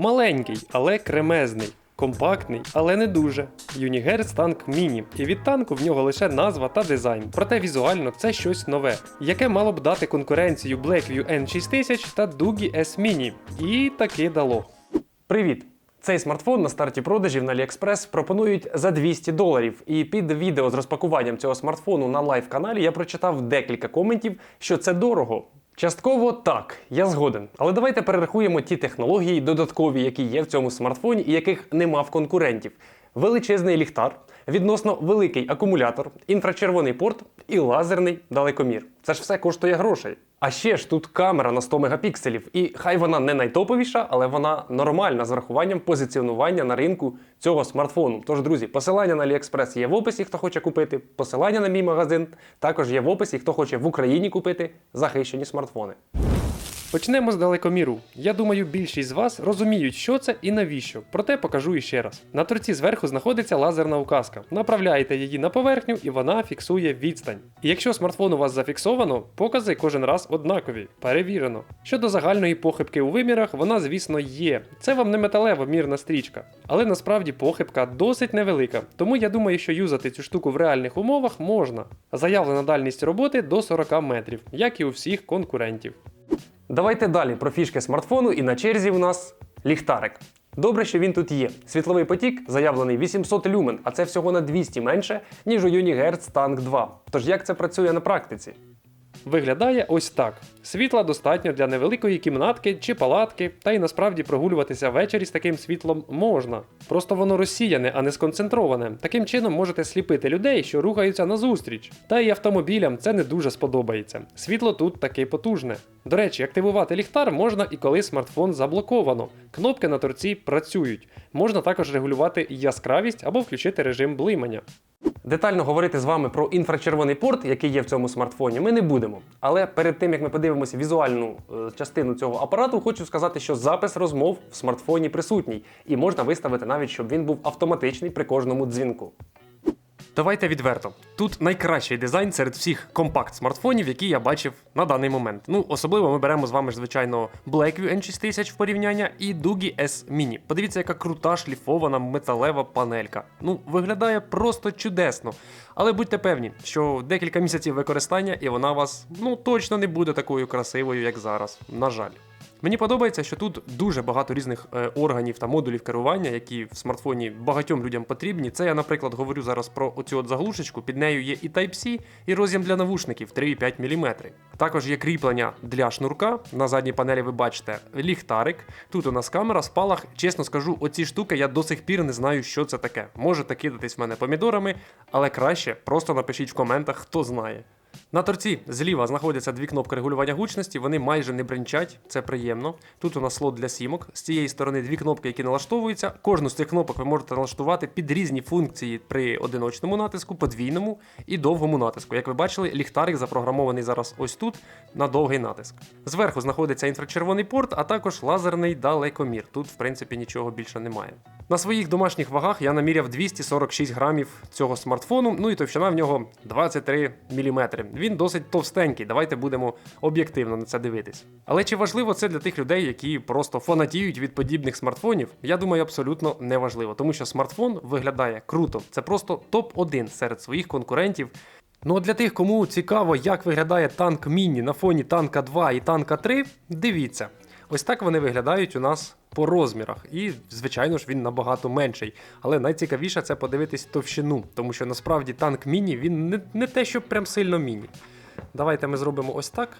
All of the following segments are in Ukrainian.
Маленький, але кремезний. Компактний, але не дуже. Unihertz танк Міні, і від танку в нього лише назва та дизайн. Проте візуально це щось нове, яке мало б дати конкуренцію Blackview N6000 та Doogie S Mini. І таки дало. Привіт! Цей смартфон на старті продажів на AliExpress пропонують за 200 доларів. І під відео з розпакуванням цього смартфону на лайв-каналі я прочитав декілька коментів, що це дорого. Частково так, я згоден. Але давайте перерахуємо ті технології додаткові, які є в цьому смартфоні і яких нема в конкурентів. Величезний ліхтар, відносно великий акумулятор, інфрачервоний порт і лазерний далекомір. Це ж все коштує грошей. А ще ж тут камера на 100 мегапікселів, і хай вона не найтоповіша, але вона нормальна з врахуванням позиціонування на ринку цього смартфону. Тож, друзі, посилання на AliExpress є в описі, хто хоче купити. Посилання на мій магазин також є в описі, хто хоче в Україні купити захищені смартфони. Почнемо з далекоміру. Я думаю, більшість з вас розуміють, що це і навіщо. Проте покажу іще раз. На торці зверху знаходиться лазерна указка. Направляєте її на поверхню і вона фіксує відстань. І якщо смартфон у вас зафіксовано, покази кожен раз однакові. Перевірено. Щодо загальної похибки у вимірах, вона, звісно, є. Це вам не металева мірна стрічка. Але насправді похибка досить невелика, тому я думаю, що юзати цю штуку в реальних умовах можна. Заявлена дальність роботи до 40 метрів, як і у всіх конкурентів. Давайте далі про фішки смартфону, і на черзі у нас ліхтарик. Добре, що він тут є. Світловий потік заявлений 800 люмен, а це всього на 200 менше, ніж у Unihertz Tank 2. Тож як це працює на практиці? Виглядає ось так: світла достатньо для невеликої кімнатки чи палатки, та й насправді прогулюватися ввечері з таким світлом можна. Просто воно розсіяне, а не сконцентроване. Таким чином можете сліпити людей, що рухаються назустріч. Та й автомобілям це не дуже сподобається. Світло тут таки потужне. До речі, активувати ліхтар можна і коли смартфон заблоковано. Кнопки на торці працюють. Можна також регулювати яскравість або включити режим блимання. Детально говорити з вами про інфрачервоний порт, який є в цьому смартфоні, ми не будемо. Але перед тим як ми подивимося візуальну е, частину цього апарату, хочу сказати, що запис розмов в смартфоні присутній, і можна виставити навіть, щоб він був автоматичний при кожному дзвінку. Давайте відверто. Тут найкращий дизайн серед всіх компакт-смартфонів, які я бачив на даний момент. Ну, особливо ми беремо з вами звичайно, Blackview N6000 в порівняння і Doogie S Mini. Подивіться, яка крута шліфована металева панелька. Ну, виглядає просто чудесно. Але будьте певні, що декілька місяців використання і вона вас ну точно не буде такою красивою, як зараз. На жаль. Мені подобається, що тут дуже багато різних е, органів та модулів керування, які в смартфоні багатьом людям потрібні. Це я, наприклад, говорю зараз про оцю от заглушечку. Під нею є і Type-C, і роз'єм для навушників 3,5 мм. Також є кріплення для шнурка. На задній панелі ви бачите ліхтарик. Тут у нас камера, спалах. Чесно скажу, оці штуки я до сих пір не знаю, що це таке. Можете кидатись в мене помідорами, але краще просто напишіть в коментах, хто знає. На торці зліва знаходяться дві кнопки регулювання гучності, вони майже не бренчать, це приємно. Тут у нас слот для сімок. З цієї сторони дві кнопки, які налаштовуються. Кожну з цих кнопок ви можете налаштувати під різні функції при одиночному натиску, подвійному і довгому натиску. Як ви бачили, ліхтарик запрограмований зараз ось тут на довгий натиск. Зверху знаходиться інфрачервоний порт, а також лазерний далекомір. Тут, в принципі, нічого більше немає. На своїх домашніх вагах я наміряв 246 грамів цього смартфону, ну і товщина в нього 23 мм. Він досить товстенький, давайте будемо об'єктивно на це дивитись. Але чи важливо це для тих людей, які просто фанатіють від подібних смартфонів? Я думаю, абсолютно не важливо, тому що смартфон виглядає круто. Це просто топ-1 серед своїх конкурентів. Ну а для тих, кому цікаво, як виглядає танк Міні на фоні танка 2 і танка 3, дивіться. Ось так вони виглядають у нас по розмірах. І, звичайно ж, він набагато менший. Але найцікавіше це подивитись товщину, тому що насправді танк міні він не, не те, що прям сильно міні. Давайте ми зробимо ось так.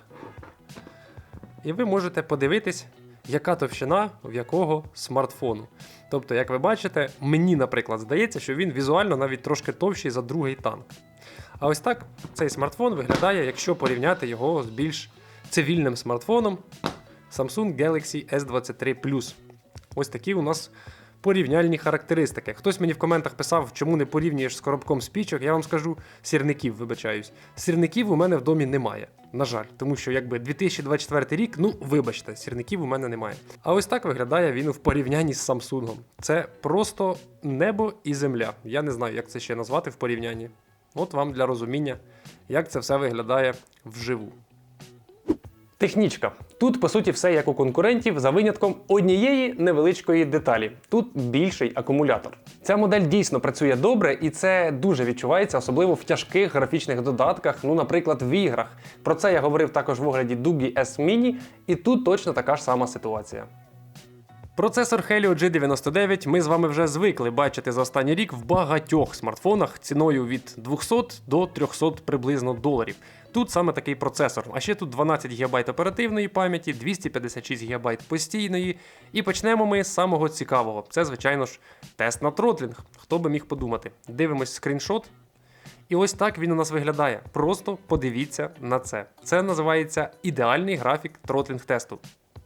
І ви можете подивитись, яка товщина в якого смартфону. Тобто, як ви бачите, мені, наприклад, здається, що він візуально навіть трошки товщий за другий танк. А ось так цей смартфон виглядає, якщо порівняти його з більш цивільним смартфоном Samsung Galaxy S23 Plus. Ось такі у нас порівняльні характеристики. Хтось мені в коментах писав, чому не порівнюєш з коробком спічок. Я вам скажу сірників, вибачаюсь. Сірників у мене в домі немає. На жаль, тому що якби 2024 рік, ну вибачте, сірників у мене немає. А ось так виглядає він в порівнянні з Samsung. Це просто небо і земля. Я не знаю, як це ще назвати в порівнянні. От вам для розуміння, як це все виглядає вживу. Технічка. Тут, по суті, все як у конкурентів, за винятком однієї невеличкої деталі. Тут більший акумулятор. Ця модель дійсно працює добре, і це дуже відчувається, особливо в тяжких графічних додатках, ну, наприклад, в іграх. Про це я говорив також в огляді Dugi S Mini, і тут точно така ж сама ситуація. Процесор Helio G99 ми з вами вже звикли бачити за останній рік в багатьох смартфонах ціною від 200 до 300 приблизно доларів. Тут саме такий процесор. А ще тут 12 ГБ оперативної пам'яті, 256 ГБ постійної. І почнемо ми з самого цікавого. Це, звичайно ж, тест на тротлінг. Хто би міг подумати? Дивимось скріншот. І ось так він у нас виглядає. Просто подивіться на це. Це називається ідеальний графік тротлінг тесту.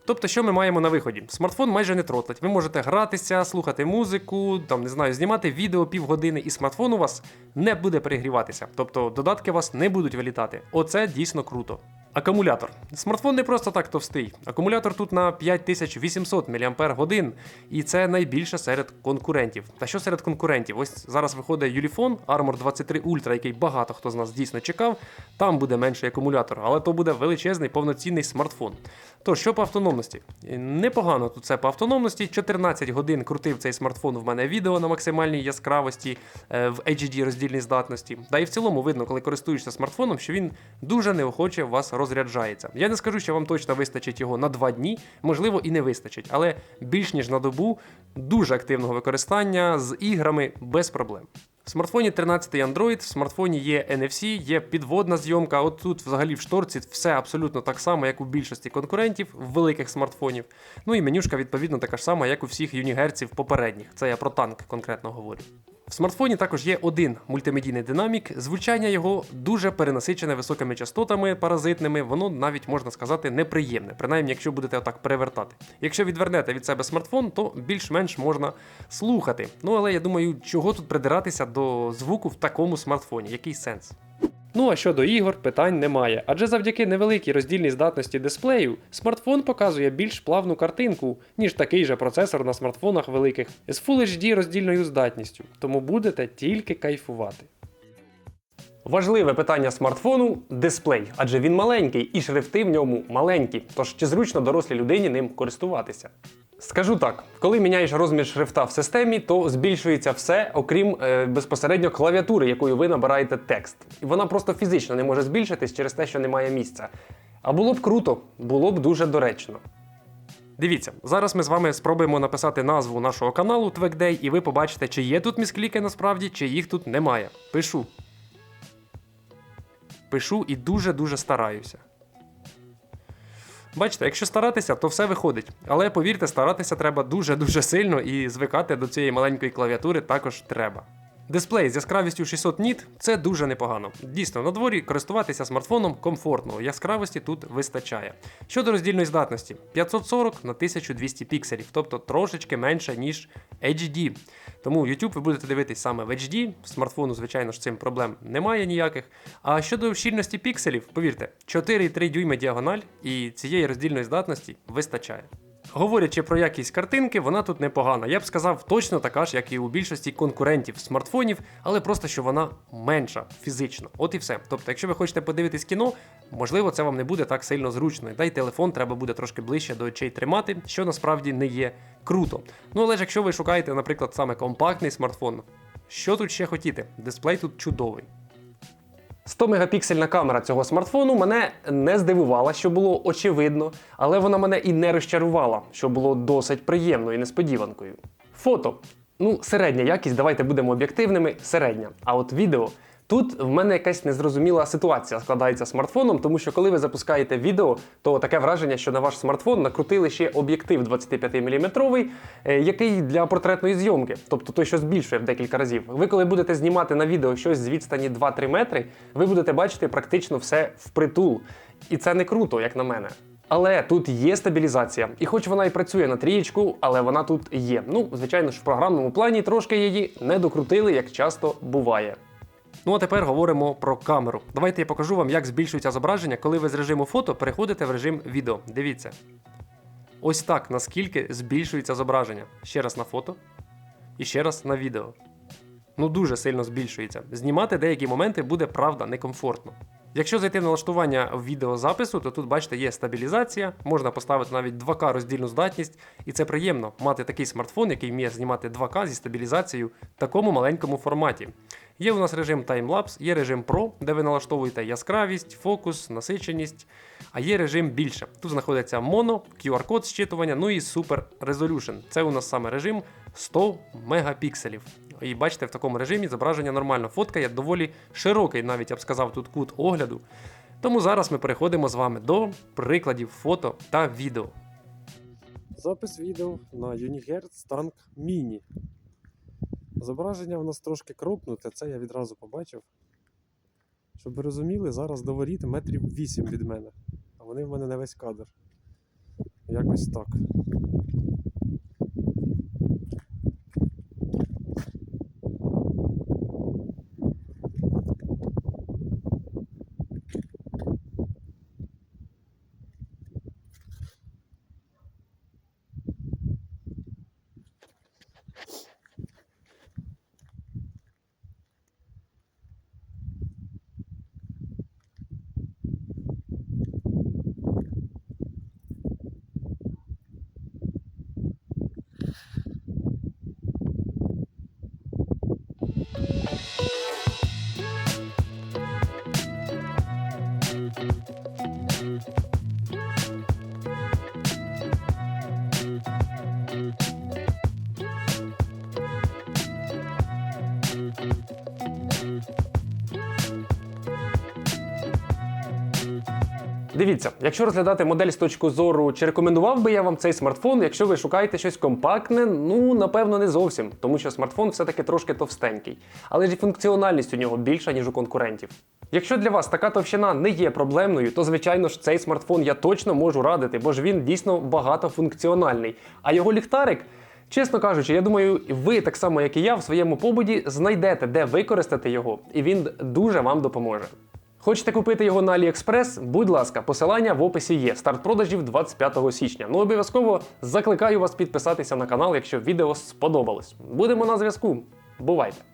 Тобто, що ми маємо на виході? Смартфон майже не тротлить. Ви можете гратися, слухати музику, там не знаю, знімати відео півгодини, і смартфон у вас не буде перегріватися. Тобто додатки у вас не будуть вилітати. Оце дійсно круто. Акумулятор. Смартфон не просто так товстий. Акумулятор тут на 5800 мАч, і це найбільше серед конкурентів. Та що серед конкурентів? Ось зараз виходить Ulefone Armor 23 Ultra, який багато хто з нас дійсно чекав. Там буде менший акумулятор, але то буде величезний повноцінний смартфон. То що по автономності? Непогано тут це по автономності. 14 годин крутив цей смартфон в мене відео на максимальній яскравості е, в HD роздільній здатності. Да і в цілому видно, коли користуєшся смартфоном, що він дуже неохоче вас розряджається. Я не скажу, що вам точно вистачить його на 2 дні, можливо, і не вистачить, але більш ніж на добу дуже активного використання з іграми без проблем. В смартфоні 13 Android, в смартфоні є NFC, є підводна зйомка. От тут взагалі в шторці все абсолютно так само, як у більшості конкурентів великих смартфонів. Ну і менюшка, відповідно, така ж сама, як у всіх юнігерців попередніх. Це я про танк конкретно говорю. В смартфоні також є один мультимедійний динамік. Звучання його дуже перенасичене високими частотами паразитними, воно навіть можна сказати неприємне, принаймні, якщо будете отак перевертати. Якщо відвернете від себе смартфон, то більш-менш можна слухати. Ну але я думаю, чого тут придиратися до звуку в такому смартфоні? Який сенс? Ну а щодо ігор, питань немає, адже завдяки невеликій роздільній здатності дисплею смартфон показує більш плавну картинку, ніж такий же процесор на смартфонах великих з Full HD роздільною здатністю, тому будете тільки кайфувати. Важливе питання смартфону дисплей, адже він маленький і шрифти в ньому маленькі. Тож чи зручно дорослій людині ним користуватися? Скажу так, коли міняєш розмір шрифта в системі, то збільшується все, окрім е, безпосередньо клавіатури, якою ви набираєте текст. І вона просто фізично не може збільшитись через те, що немає місця. А було б круто, було б дуже доречно. Дивіться, зараз ми з вами спробуємо написати назву нашого каналу Твекдей, і ви побачите, чи є тут міскліки насправді, чи їх тут немає. Пишу. Пишу і дуже-дуже стараюся. Бачите, якщо старатися, то все виходить. Але повірте, старатися треба дуже-дуже сильно і звикати до цієї маленької клавіатури також треба. Дисплей з яскравістю 600 ніт це дуже непогано. Дійсно, на дворі користуватися смартфоном комфортно, яскравості тут вистачає. Щодо роздільної здатності, 540 на 1200 пікселів, тобто трошечки менше, ніж HD. Тому YouTube ви будете дивитись саме в HD. Смартфону, звичайно ж, цим проблем немає ніяких. А щодо щільності пікселів, повірте, 4,3 дюйма діагональ і цієї роздільної здатності вистачає. Говорячи про якість картинки, вона тут непогана. Я б сказав, точно така ж, як і у більшості конкурентів смартфонів, але просто що вона менша фізично. От і все. Тобто, якщо ви хочете подивитись кіно, можливо, це вам не буде так сильно зручно. Та й телефон треба буде трошки ближче до очей тримати, що насправді не є круто. Ну але ж якщо ви шукаєте, наприклад, саме компактний смартфон, що тут ще хотіти? Дисплей тут чудовий. 100 мегапіксельна камера цього смартфону мене не здивувала, що було очевидно, але вона мене і не розчарувала, що було досить приємною несподіванкою. Фото. Ну, середня якість, давайте будемо об'єктивними, середня. А от відео. Тут в мене якась незрозуміла ситуація складається смартфоном, тому що коли ви запускаєте відео, то таке враження, що на ваш смартфон накрутили ще об'єктив 25-мм, е, який для портретної зйомки, тобто той, що збільшує в декілька разів. Ви, коли будете знімати на відео щось з відстані 2-3 метри, ви будете бачити практично все впритул. І це не круто, як на мене. Але тут є стабілізація, і хоч вона і працює на трієчку, але вона тут є. Ну, звичайно ж, в програмному плані трошки її не докрутили, як часто буває. Ну а тепер говоримо про камеру. Давайте я покажу вам, як збільшується зображення, коли ви з режиму фото переходите в режим відео. Дивіться. Ось так наскільки збільшується зображення. Ще раз на фото і ще раз на відео. Ну дуже сильно збільшується. Знімати деякі моменти буде правда некомфортно. Якщо зайти в налаштування відеозапису, то тут бачите, є стабілізація, можна поставити навіть 2К роздільну здатність, і це приємно мати такий смартфон, який вміє знімати 2К зі стабілізацією в такому маленькому форматі. Є у нас режим таймлапс, є режим Pro, де ви налаштовуєте яскравість, фокус, насиченість, а є режим більше. Тут знаходиться моно, QR-код зчитування, ну і Super Resolution. Це у нас саме режим 100 мегапікселів. І бачите, в такому режимі зображення нормально фоткає, доволі широкий, навіть я б сказав, тут кут огляду. Тому зараз ми переходимо з вами до прикладів фото та відео. Запис відео на Unihertz Tank Mini. Зображення в нас трошки крупнуте, це я відразу побачив. Щоб ви розуміли, зараз до воріт метрів 8 від мене, а вони в мене на весь кадр. Якось так. Дивіться, якщо розглядати модель з точки зору, чи рекомендував би я вам цей смартфон, якщо ви шукаєте щось компактне, ну напевно не зовсім, тому що смартфон все-таки трошки товстенький. Але ж і функціональність у нього більша, ніж у конкурентів. Якщо для вас така товщина не є проблемною, то звичайно ж цей смартфон я точно можу радити, бо ж він дійсно багатофункціональний. А його ліхтарик. Чесно кажучи, я думаю, ви так само, як і я, в своєму побуді знайдете, де використати його, і він дуже вам допоможе. Хочете купити його на AliExpress? Будь ласка, посилання в описі є. Старт продажів 25 січня. Ну обов'язково закликаю вас підписатися на канал, якщо відео сподобалось. Будемо на зв'язку. Бувайте!